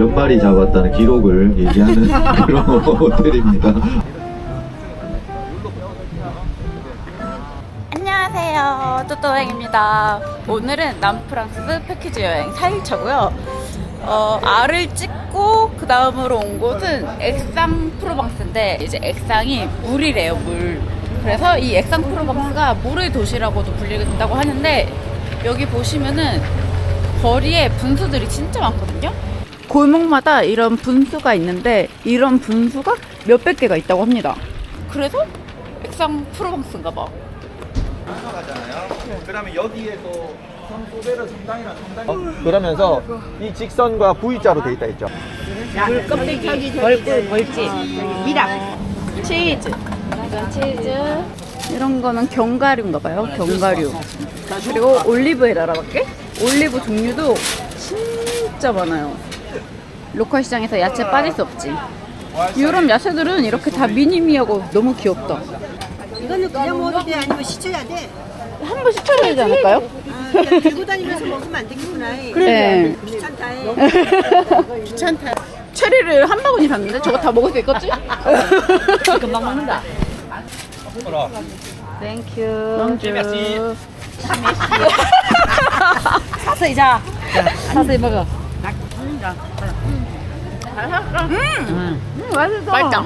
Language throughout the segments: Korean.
몇 마리 잡았다는 기록을 얘기하는 그런 호텔입니다. 안녕하세요. 또또행입니다. 오늘은 남프랑스 패키지 여행 4일차고요. 어, 알을 찍고 그 다음으로 온 곳은 액상 프로방스인데 이제 액상이 물이래요, 물. 그래서 이 액상 프로방스가 물의 도시라고도 불리다고 하는데 여기 보시면은 거리에 분수들이 진짜 많거든요. 골목마다 이런 분수가 있는데 이런 분수가 몇백 개가 있다고 합니다. 그래서 액상 프로방스인가 봐. 가잖아요. 그러면 여기에서 성소배를 성당이랑 성당. 그러면서 이 직선과 V자로 돼 있다 했죠. 물 껍데기, 벌꿀, 벌집, 미락, 치즈, 치즈. 이런 거는 견과류인가 봐요. 견과류. 그리고 올리브에 알아볼게. 올리브 종류도 진짜 많아요. 로컬 시장에서 야채 빠질 수 없지. 유럽 야채들은 이렇게 다 미니미하고 너무 귀엽다. 이거는 그냥 먹어도 돼 아니면 시쳐야 돼. 한 번 시켜야 되지 않을까요? 아, 그냥 들고 다니면서 먹으면 안 되겠구나. 네. 귀찮다 해. 귀찮다. 체리를 한 바구니 샀는데 저거 다 먹을 수 있겠지? 금방 먹는다. 땡큐. 땡큐. 사서 이 자. 사서이 먹어. 음, 맛있어. 맛있다.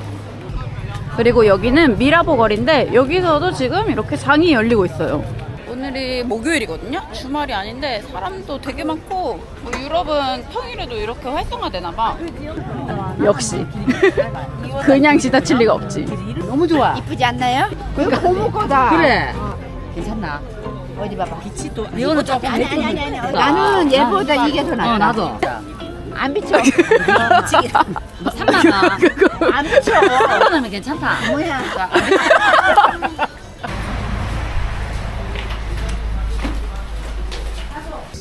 그리고 여기는 미라보 거리인데 여기서도 지금 이렇게 장이 열리고 있어요. 오늘이 목요일이거든요. 주말이 아닌데 사람도 되게 많고 뭐 유럽은 평일에도 이렇게 활성화되나 봐. 역시 그냥 지나칠 리가 없지. 너무 좋아. 이쁘지 않나요? 그러니까 고무 거다. 그래. 괜찮나? 어디 봐봐. 빛이 또 이거는 조금 아니 아니 아니 아니. 나는 얘보다 이게 더 낫다. 어, 나도. 안 비쳐. 뭐 3만 원. 안 비쳐. 3만 원이면 괜찮다. 뭐야?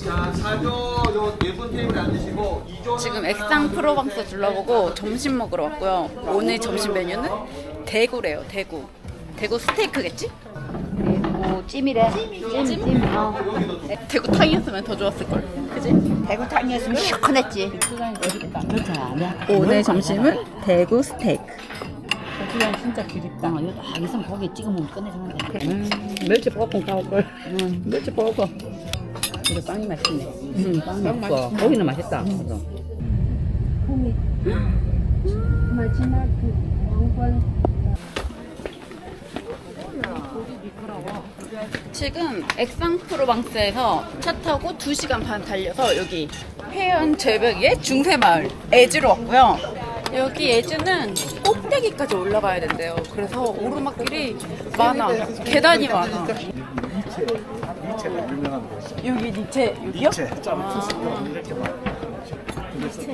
자, 4조 요 네분 테이블에 앉으시고 2조 지금 액상 프로방스 둘러보고 점심 먹으러 왔고요. 오늘 점심 메뉴는 대구래요. 대구. 대구 스테이크겠지? 뭐 찜이래. 찜, 찜. 어. 대구 탕이었으면 더 좋았을 걸. 그지? 대구탕이었으면 시원했지. 오늘 점심은 대구 스테이크. 고기가 진짜 기립다. 어, 이거 딱 있으면 고기 찍어 먹으면 끝내주는데. 음, 멸치 볶음 가올 걸. 멸치 볶음. 이거 빵이 맛있네. 응, 빵 맛있어. 고기는 맛있다. 그래서. 지금 액상 프로방스에서 차 타고 2시간 반 달려서 여기 해안 절벽의 중세마을 에즈로 왔고요. 여기 에즈는 꼭대기까지 올라가야 된대요. 그래서 오르막길이 많아. 계단이 많아. 여기 니체 여기요?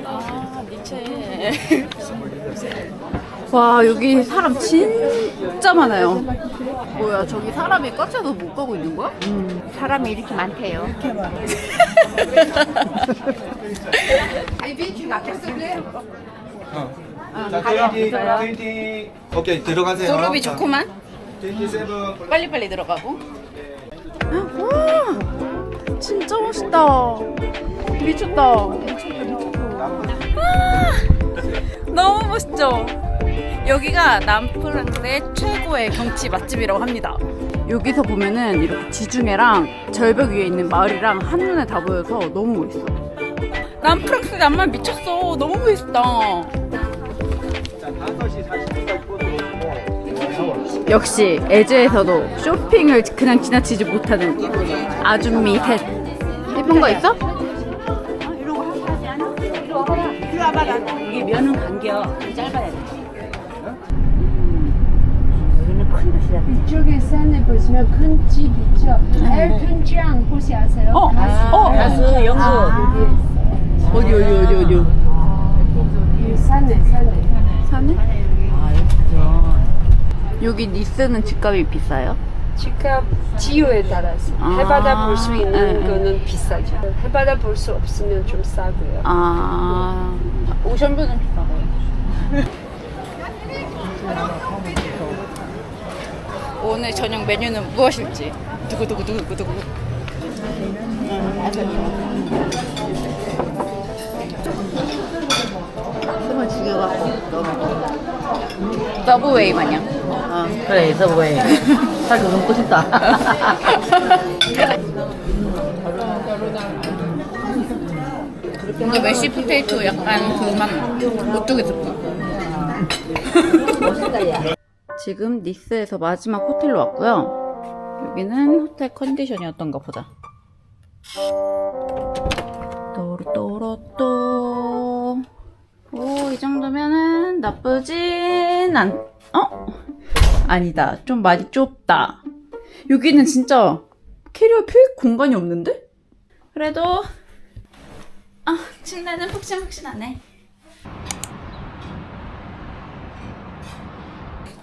아, 니체. 와 여기 사람 진짜 많아요. 뭐야 저기 사람이 꽉차서 못 가고 있는 거야? 사람이 이렇게 많대요. 자, 20, 20. 오케이, 들어가세요. 자, 좋구만. 27. 빨리빨리 들어가고. 와 진짜 멋있다. 미쳤다. 아, 너무 멋있죠? 여기가 남프랑스의 최고의 경치 맛집이라고 합니다. 여기서 보면은 이렇게 지중해랑 절벽 위에 있는 마을이랑 한눈에 다 보여서 너무 멋있어. 남프랑스 낭만 미쳤어. 너무 멋있다. 자, 5시 40분까지 꽂아놓고. 역시 에즈에서도 쇼핑을 그냥 지나치지 못하는 아줌미 셋. 예쁜 거 있어? 이게 면은 간겨. 짧아야 도시야. 이쪽에 산에 보시면 큰 집 있죠. 엘튼장 혹시 아세요? 어, 어, 가수 영수. 어디 어디 어디 어디? 이 산에 산에. 산에? 아, 여기죠. 여기 니스는 집값이 비싸요? 집값 지유에 따라서 아, 해바다 볼 수 있는 네. 거는 비싸죠. 해바다 볼 수 없으면 좀 싸고요. 아, 오션뷰는 비싸고요. 오늘 저녁 메뉴는 무엇일지. 두구두구두구두구. 서브웨이 마냥. 어, 그래 서브웨이. 살도 넘고 싶다. 그 뭔가 메시 포테이토 약간 그맛 오뚜기 듣고 지금 니스에서 마지막 호텔로 왔고요. 여기는 호텔 컨디션이었던가 보자. 또르또로또. 오, 이 정도면은 나쁘진 않, 어? 아니다. 좀 많이 좁다. 여기는 진짜 캐리어 필 공간이 없는데? 그래도, 아, 침대는 푹신푹신하네.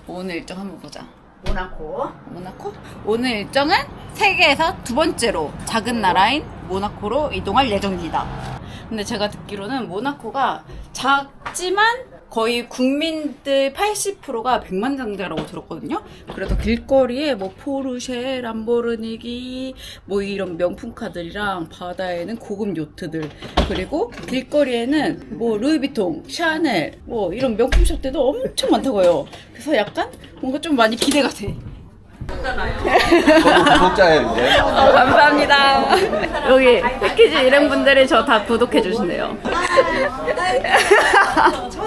오늘 일정 한번 보자. 모나코. 모나코? 오늘 일정은 세계에서 두 번째로 작은 나라인 모나코로 이동할 예정입니다. 근데 제가 듣기로는 모나코가 작지만 거의 국민들 80%가 백만장자라고 들었거든요. 그래서 길거리에 뭐 포르쉐, 람보르니기, 뭐 이런 명품카들이랑 바다에는 고급 요트들, 그리고 길거리에는 뭐 루이비통, 샤넬, 뭐 이런 명품샵들도 엄청 많다고요. 그래서 약간 뭔가 좀 많이 기대가 돼. 저도 구독자예요 이제. 어, 감사합니다. 여기 패키지 일행분들이 저 다 구독해 주신대요.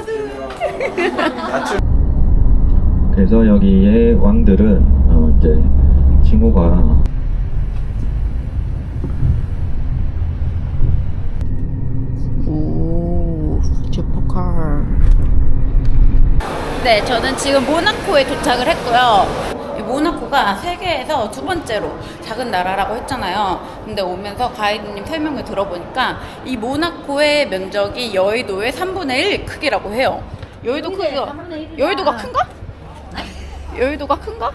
그래서 여기에 왕들은 어, 이제 칭호가 오, 슈퍼카. 네, 저는 지금 모나코에 도착을 했고요. 이 모나코가 세계에서 두 번째로 작은 나라라고 했잖아요. 근데 오면서 가이드님 설명을 들어보니까 이 모나코의 면적이 여의도의 3분의 1 크기라고 해요. 여의도 크기가 여의도가 큰가? 여의도가 큰가?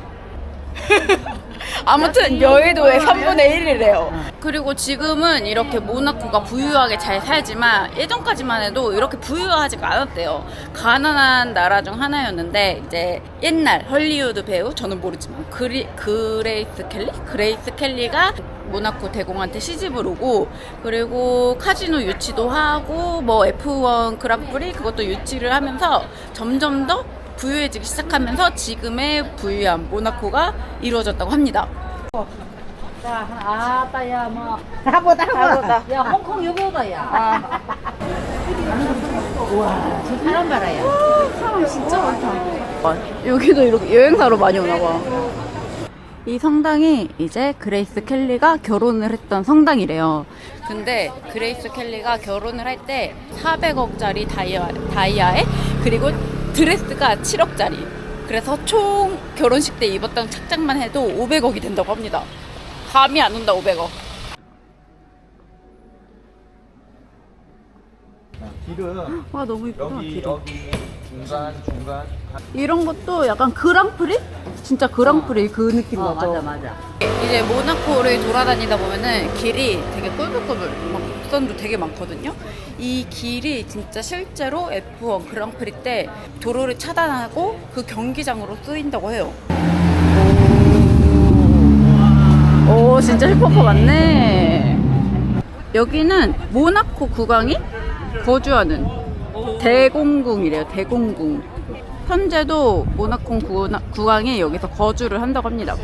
아무튼 여의도의 3분의 1이래요. 그리고 지금은 이렇게 모나코가 부유하게 잘 살지만 예전까지만 해도 이렇게 부유하지가 않았대요. 가난한 나라 중 하나였는데 이제 옛날 헐리우드 배우 저는 모르지만 그리, 그레이스 켈리? 그레이스 켈리가 모나코 대공한테 시집을 오고 그리고 카지노 유치도 하고 뭐 F1 그랑프리 그것도 유치를 하면서 점점 더 부유해지기 시작하면서 지금의 부유한 모나코가 이루어졌다고 합니다. 아따야 뭐 하보다 하보다. 야 홍콩 여보다 야 아, 우와 저 사람 봐라야 여기도 이렇게 여행사로 많이 오나 봐. 이 성당이 이제 그레이스 켈리가 결혼을 했던 성당이래요. 근데 그레이스 켈리가 결혼을 할 때 400억짜리 다이아, 다이아에 그리고 드레스가 7억짜리. 그래서 총 결혼식 때 입었던 착장만 해도 500억이 된다고 합니다. 감이 안 온다 500억. 길은 와 너무 이쁘다. 여기 길이. 여기 중간 중간 이런 것도 약간 그랑프리? 진짜 그랑프리 그 느낌 어? 맞아 맞아 이제 모나코를 돌아다니다 보면은 길이 되게 꿀꿀꿀 막 곡선도 되게 많거든요. 이 길이 진짜 실제로 F1 그랑프리 때 도로를 차단하고 그 경기장으로 쓰인다고 해요. 오, 진짜 슈퍼카 맞네. 여기는 모나코 국왕이 거주하는 대공궁이래요. 대공궁. 현재도 모나코 구- 국왕이 여기서 거주를 한다고 합니다.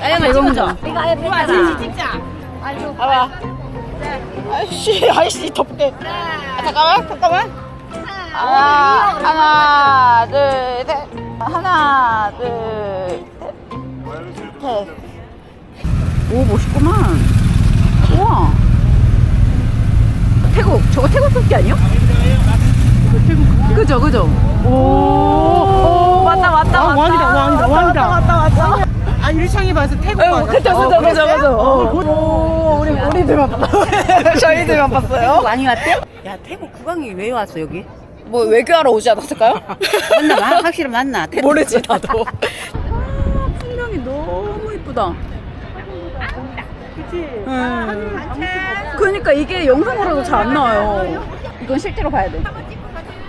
대공궁. 이거 아예 뺐잖아 봐봐. 아이씨, 아이씨, 덥게. 아, 잠깐만, 잠깐만. 하나, 하나, 둘, 셋. 하나, 둘, 셋. 셋. 오, 멋있구만. 우와. 태국, 저거 태국 국기 아니야? 그죠, 그죠? 오, 오, 맞다, 맞다, 맞다. 왕이다, 왕이다, 왕이다. 왔다, 왔다, 왔다. 아, 유리창에 봐서 태국 어, 왔어. 그죠, 그죠, 그죠, 그죠. 어. 오, 우리, 우리들만 봤어요. 저희들만 봤어요. 많이 왔대? 야 태국 국왕이 왜 왔어 여기? 뭐 외교하러 오지 않았을까요? 맞나 봐 확실히 맞나 태국 모르지 나도. 아, 풍경이 너무 이쁘다. 그치. 그러니까 이게 영상으로도 잘 안 나와요. 이건 실제로 봐야 돼.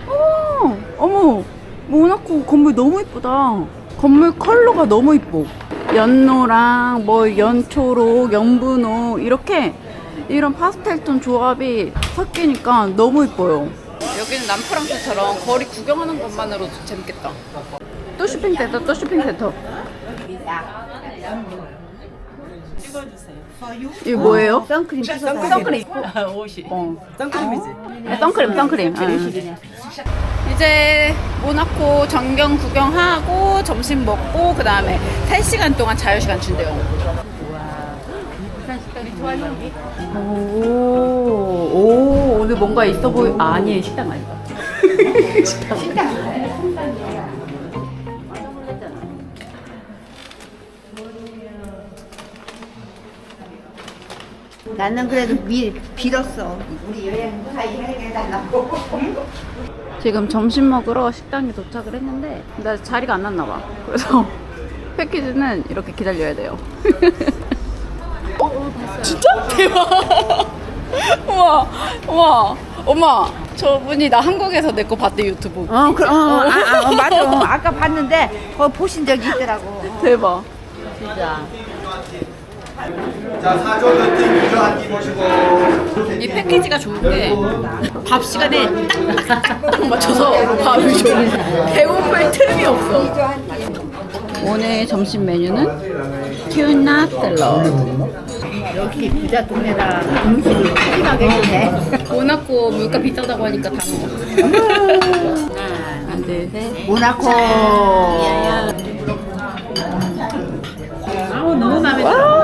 어머, 어머, 모나코 건물 너무 이쁘다. 건물 컬러가 너무 이뻐. 연노랑 뭐 연초록, 연분홍 이렇게 이런 파스텔 톤 조합이 섞이니까 너무 이뻐요. 여기는 남프랑스처럼 거리 구경하는 것만으로도 재밌겠다. 또 쇼핑센터, 또 쇼핑센터. 이거 뭐예요? 선크림 선크림. 옷이. 어. 선크림이지. 네, 선크림, 선크림. 응. 이제 모나코 전경 구경하고 점심 먹고 그 다음에 3시간 동안 자유시간 준대요. 오, 오, 오늘 뭔가 있어 보이, 아, 아니, 식당 아니다. 나는 그래도 미, 빌었어. 우리 여행 무사히 해달라고. 지금 점심 먹으러 식당에 도착을 했는데 나 자리가 안 났나 봐. 그래서 패키지는 이렇게 기다려야 돼요. 어, 진짜 대박. 우와, 우와, 엄마. 저분이 나 한국에서 내 거 봤대 유튜브. 어, 그, 어, 아, 아, 어, 맞아. 어, 아까 봤는데 그거 보신 적이 있더라고. 대박. 진짜. 자, 사조 같은 유저 한끼 보시고. 이 패키지가 좋은 게 밥 시간에 딱딱딱 맞춰서 밥을 줘. 배고플 틈이 없어. 오늘 점심 메뉴는 튜나 샐러드. 여기 부자 동네라 음식이 푸짐하게 있네. 모나코 물가 비싸다고 하니까 다 먹어. 하나, 둘, 셋. 모나코. 아우 너무 마음에 들어.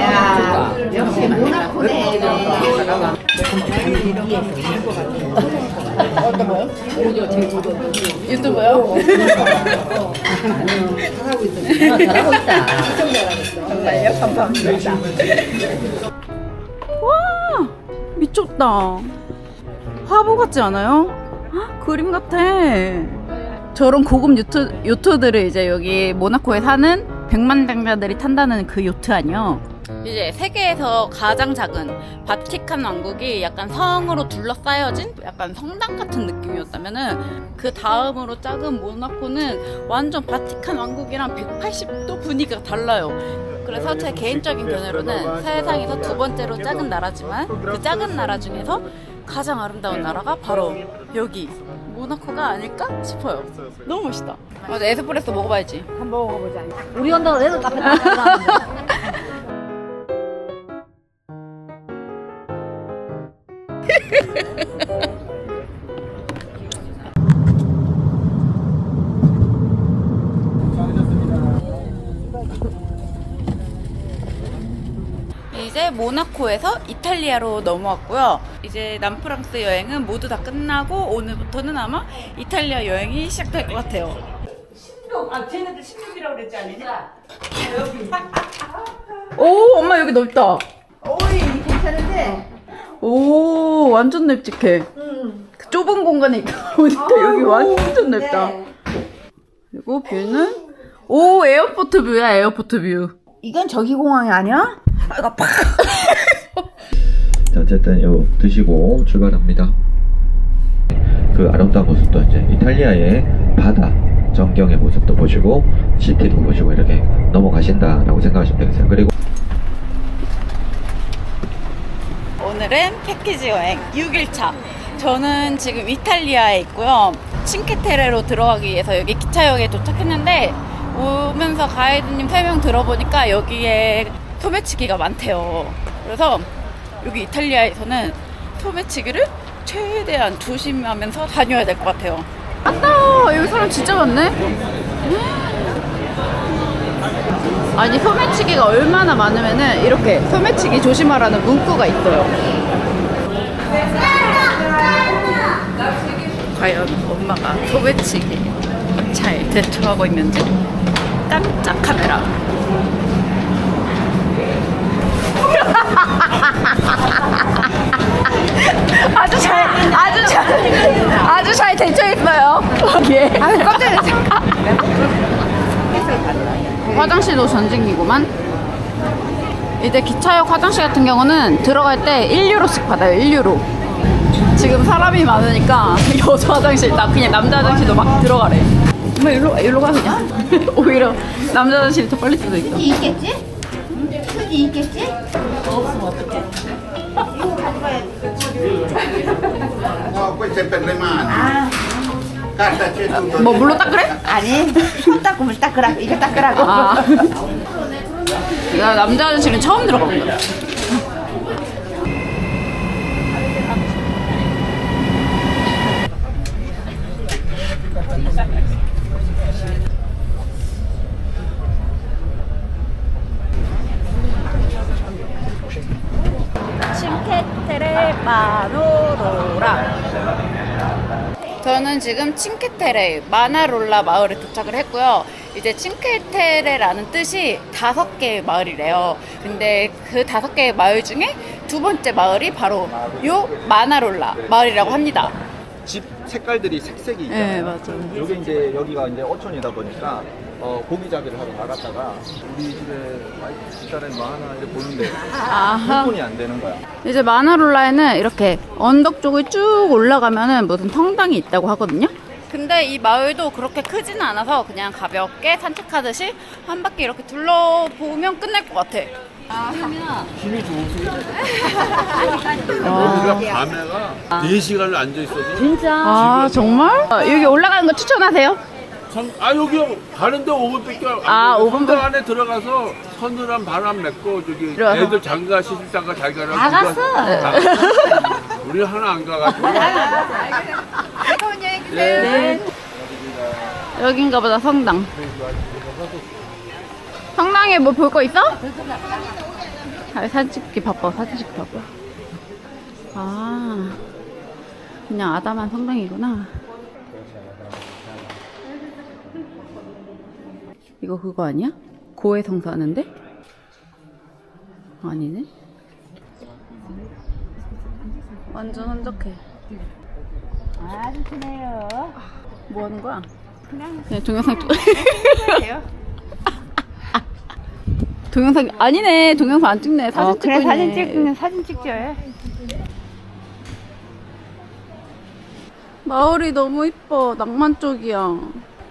야, 역시 모나코네. 유튜버요? 잘하고 있다. 와 미쳤다. 화보 같지 않아요? 헉, 그림 같아. 저런 고급 요트, 요트들을 이제 여기 모나코에 사는 백만장자들이 탄다는 그 요트 아니요? 이제 세계에서 가장 작은 바티칸 왕국이 약간 성으로 둘러싸여진 약간 성당 같은 느낌이었다면은 그 다음으로 작은 모나코는 완전 바티칸 왕국이랑 180도 분위기가 달라요. 그래서 제 개인적인 견해로는 세상에서 두 번째로 작은 나라지만 그 작은 나라 중에서 가장 아름다운 나라가 바로 여기 모나코가 아닐까 싶어요. 너무 멋있다. 맞아, 에스프레소 먹어봐야지. 한번 먹어보자. 우리 언덕 애들 카페 나가는데. 이제 모나코에서 이탈리아로 넘어왔고요. 이제 남프랑스 여행은 모두 다 끝나고 오늘부터는 아마 이탈리아 여행이 시작될 것 같아요. 아, 쟤네들 16이라고 그랬지 않느냐? 오, 엄마 여기 넓다. 오이, 괜찮은데? 오, 완전 넓직해. 그 좁은 공간에 있다 보니까 여기 완전 넓다. 네. 그리고 뷰는 오, 에어포트 뷰야, 에어포트 뷰. 이건 저기 공항이 아니야? 자, 어쨌든 요 드시고 출발합니다. 그 아름다운 모습도 이제 이탈리아의 바다 전경의 모습도 보시고 시티도 보시고 이렇게 넘어가신다라고 생각하시면 되겠어요. 그리고 오늘은 패키지 여행 6일차. 저는 지금 이탈리아에 있고요. 칭케테레로 들어가기 위해서 여기 기차역에 도착했는데 오면서 가이드님 설명 들어보니까 여기에 소매치기가 많대요. 그래서 여기 이탈리아에서는 소매치기를 최대한 조심하면서 다녀야 될 것 같아요. 아따 여기 사람 진짜 많네. 아니 소매치기가 얼마나 많으면은 이렇게 소매치기 조심하라는 문구가 있어요. 과연 엄마가 소매치기 잘 대처하고 있는지 깜짝 카메라. 아주 잘, 아주 잘, 아주 잘 대처했어요. 예. 아, 깜짝 놀랐어. 화장실도 전쟁이구만. 이제 기차역 화장실 같은 경우는 들어갈 때 1유로씩 받아요. 1유로. 지금 사람이 많으니까 여자 화장실 나 그냥 남자 화장실도 막 들어가래. 뭐 일로 일로 가 그냥. 오히려 남자 화장실이 더 빨리 수도 있어. 있겠지? 휴지 있겠지? 없으면 어떡해? 이거 가져가야지. No, questo è per le mani. Carta c'è tutto. 뭐 물로 닦으래? 아니 손 닦고 물 닦으라 이거 닦으라고 아. 야, 남자 화장실은 처음 들어가본다. 칭케테레 마노로라 저는 지금 칭케테레 마나롤라 마을에 도착을 했고요. 이제 칭케테레라는 뜻이 다섯 개의 마을이래요. 근데 그 다섯 개의 마을 중에 두 번째 마을이 바로 요 마나롤라 마을이라고 합니다. 집 색깔들이 색색이 있잖아요. 네, 맞아요. 여기 이제 여기가 이제 어촌이다 보니까 어, 고기 잡기를 하러 나갔다가 우리 집에 와이프 집사람이 이렇게 보는데 아하. 손이 안 되는 거야. 이제 마나롤라에는 이렇게 언덕 쪽을 쭉 올라가면은 무슨 성당이 있다고 하거든요. 근데 이 마을도 그렇게 크지는 않아서 그냥 가볍게 산책하듯이 한 바퀴 이렇게 둘러보면 끝날 것 같아. 힘이 좋으세요? 여기가 밤에가 4시간을 앉아있어도 진짜? 아, 정말? 어, 여기 올라가는 거 추천하세요? 선- 아 여기 가는데 5분밖에 안 아, 걸려요. 5분 성당 안에 들어가서 서늘한 바람 맺고 저기 들어가서. 애들 장가 시집 장가 잘 가라 다 갔어. 우리 하나 안 가가지고 네. 여긴가 보다, 성당. 성당에 뭐 볼 거 있어? 아, 사진 찍기 바빠, 사진 찍기 바빠. 아, 그냥 아담한 성당이구나. 이거 그거 아니야? 고해 성사 하는데? 아니네. 완전 한적해. 아주 크네요. 뭐 하는 거야? 그냥 동영상 찍. 동영상 아니네 동영상 안 찍네 사진 찍고 그래 사진. 찍는 사진 찍죠 마을이 너무 이뻐 낭만 쪽이야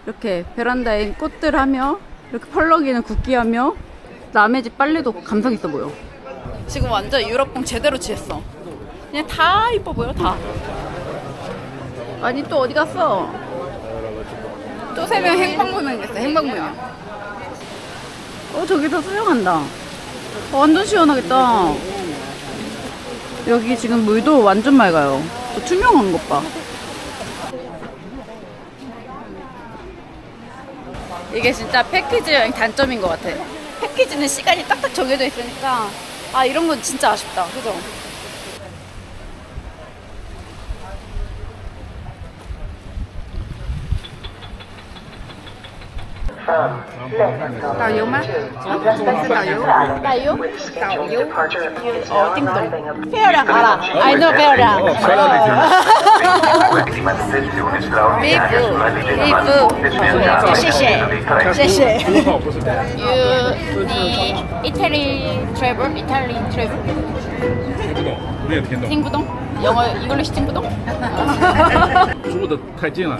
이렇게 베란다에 꽃들 하며 이렇게 펄럭이는 국기하며 남의 집 빨래도 감성 있어 보여. 지금 완전 유럽풍 제대로 취했어. 그냥 다 이뻐 보여 다. 아니 또 어디 갔어? 또 세 명 행방불명 됐어 행방불명. 어 저기서 수영한다. 어, 완전 시원하겠다. 여기 지금 물도 완전 맑아요. 저 투명한 것 봐 이게 진짜 패키지 여행 단점인 것 같아. 패키지는 시간이 딱딱 정해져 있으니까 아 이런 건 진짜 아쉽다. 그죠? 导游吗？啊，他是导游，导游，导游，哦，叮咚，漂亮好了，I know 漂亮，衣服，衣服，谢谢，谢谢。You 你 Italy travel, Italy travel。听不懂，我也听懂。听不懂，英语听不懂。住的太近了。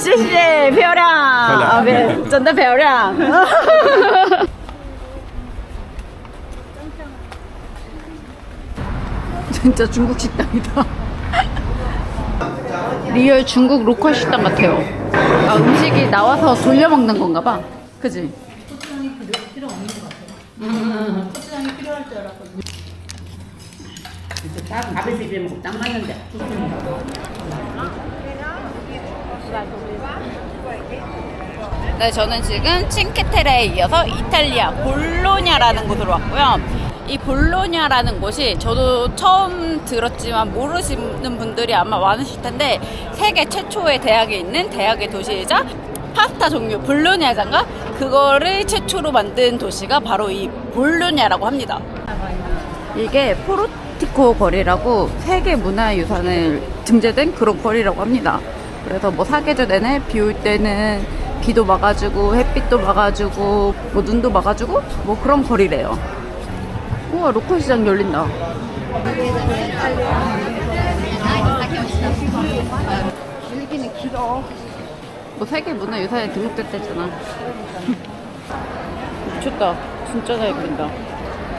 谢，漂亮，啊，对，真的漂亮。 진짜 중국 식당이다. 리얼 중국 로컬 식당 같아요. 아, 음식이 나와서 돌려 먹는 건가 봐. 그지? 밥에서 비벼 먹으면 딱 맞는데. 네, 저는 지금 칭케테레에 이어서 이탈리아 볼로냐라는 곳으로 왔고요. 이 볼로냐라는 곳이 저도 처음 들었지만 모르시는 분들이 아마 많으실 텐데 세계 최초의 대학에 있는 대학의 도시이자 파스타 종류 볼로냐장가 그거를 최초로 만든 도시가 바로 이 볼로냐라고 합니다. 이게 포르티코 거리라고 세계 문화유산을 등재된 그런 거리라고 합니다. 그래서 뭐 사계절 내내 비 올 때는 비도 막아주고 햇빛도 막아주고 뭐 눈도 막아주고 뭐 그런 거리래요. 우와 로컬 시장 열린다. 여기는 길어. 뭐 세계 문화 유산에 등록됐다잖아. 미쳤다. 진짜 잘 그린다.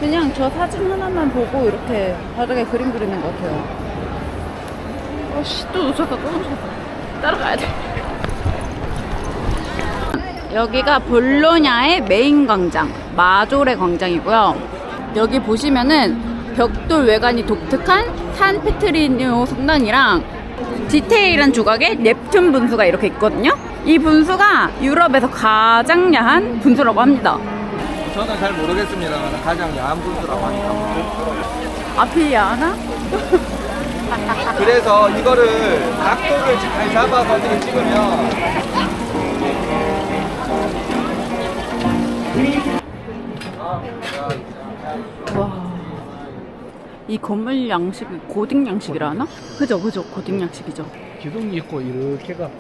그냥 저 사진 하나만 보고 이렇게 바닥에 그림 그리는 것 같아요. 어씨 또 놓쳤다 또 놓쳤다. 따라가야 돼. 여기가 볼로냐의 메인 광장, 마조레 광장이고요. 여기 보시면은 벽돌 외관이 독특한 산 페트리뉴 성당이랑 디테일한 조각의 넵튠 분수가 이렇게 있거든요. 이 분수가 유럽에서 가장 야한 분수라고 합니다. 저는 잘 모르겠습니다. 가장 야한 분수라고 하니까. 앞이 야하나? 그래서 이거를 각도를 잘 잡아서 어떻게 찍으면 와. 이 건물 양식이 고딕 양식이라 하나? 그죠, 그죠. 고딕 양식이죠. 기둥이 있고 이렇게가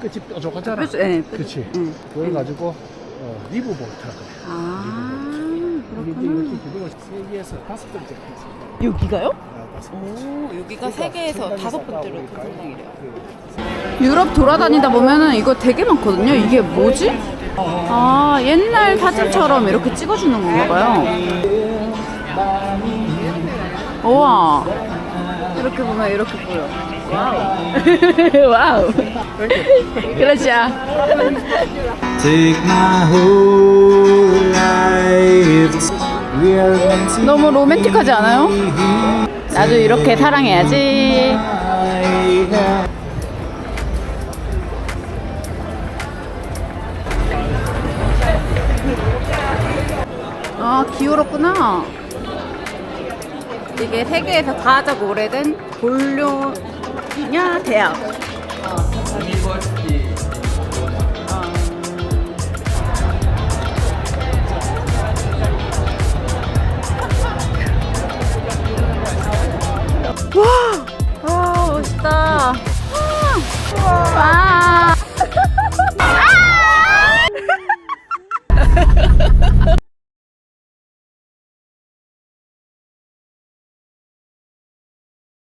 끝이 뾰족하잖아. 그치, 예, 네, 그치. 응. 그걸 가지고 어, 리브 볼트라고 해. 아, 그렇구나. 이렇게 기둥을 세계에서 다섯 번째 했어. 여기가요? 아, 다섯 오, 여기가 세계에서 다섯 번째로 큰 성당이래요. 그 유럽 돌아다니다 보면은 이거 되게 많거든요. 이게 뭐지? 아, 옛날 사진처럼 이렇게 찍어주는 건가 봐요. 우와. 이렇게 보면 이렇게 보여. 와우. 와우. 그렇죠. Take my whole 너무 로맨틱하지 않아요? 나도 이렇게 사랑해야지. 아, 기울었구나. 이게 세계에서 가장 오래된 볼료냐 대학. 와, 아 멋있다. 와.